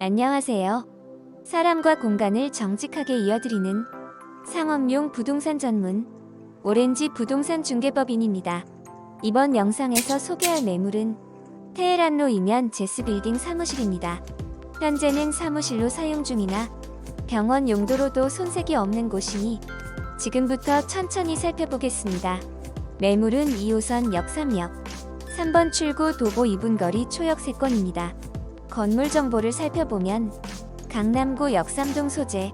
안녕하세요. 사람과 공간을 정직하게 이어드리는 상업용 부동산 전문 오렌지 부동산 중개법인입니다. 이번 영상에서 소개할 매물은 테헤란로 이면 제스 빌딩 사무실입니다. 현재는 사무실로 사용 중이나 병원 용도로도 손색이 없는 곳이니 지금부터 천천히 살펴보겠습니다. 매물은 2호선 역삼역 3번 출구 도보 2분 거리 초역 세권입니다. 건물 정보를 살펴보면 강남구 역삼동 소재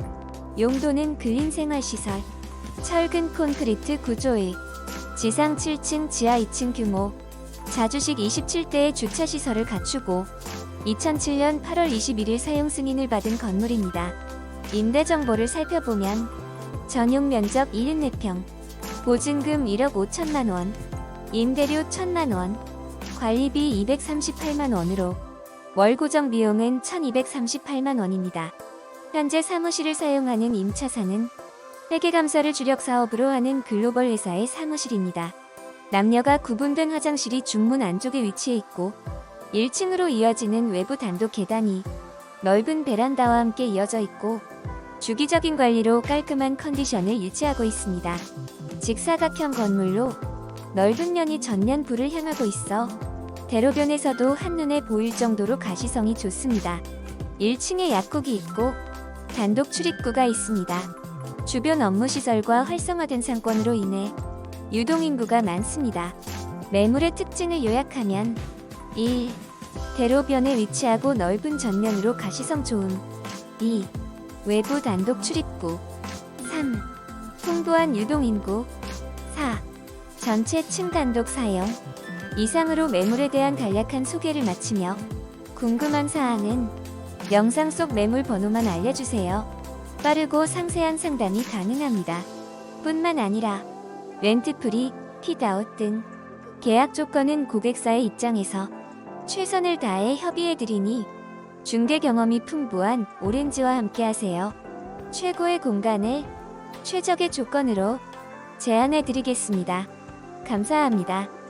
용도는 근린생활시설 철근 콘크리트 구조의 지상 7층 지하 2층 규모 자주식 27대의 주차시설을 갖추고 2007년 8월 21일 사용 승인을 받은 건물입니다. 임대 정보를 살펴보면 전용 면적 74평 보증금 1억 5천만 원 임대료 1천만 원 관리비 238만 원으로 월 고정 비용은 1238만 원입니다. 현재 사무실을 사용하는 임차사는 회계 감사를 주력 사업으로 하는 글로벌 회사의 사무실입니다. 남녀가 구분된 화장실이 중문 안쪽에 위치해 있고 1층으로 이어지는 외부 단독 계단이 넓은 베란다와 함께 이어져 있고 주기적인 관리로 깔끔한 컨디션을 유지하고 있습니다. 직사각형 건물로 넓은 면이 전면 불을 향하고 있어 대로변에서도 한눈에 보일 정도로 가시성이 좋습니다. 1층에 약국이 있고 단독 출입구가 있습니다. 주변 업무 시설과 활성화된 상권으로 인해 유동인구가 많습니다. 매물의 특징을 요약하면 1. 대로변에 위치하고 넓은 전면으로 가시성 좋음 2. 외부 단독 출입구 3. 풍부한 유동인구 4. 전체 층 단독 사용 이상으로 매물에 대한 간략한 소개를 마치며 궁금한 사항은 영상 속 매물 번호만 알려주세요. 빠르고 상세한 상담이 가능합니다. 뿐만 아니라 렌트프리, 핏아웃 등 계약 조건은 고객사의 입장에서 최선을 다해 협의해드리니 중개 경험이 풍부한 오렌지와 함께하세요. 최고의 공간을 최적의 조건으로 제안해드리겠습니다. 감사합니다.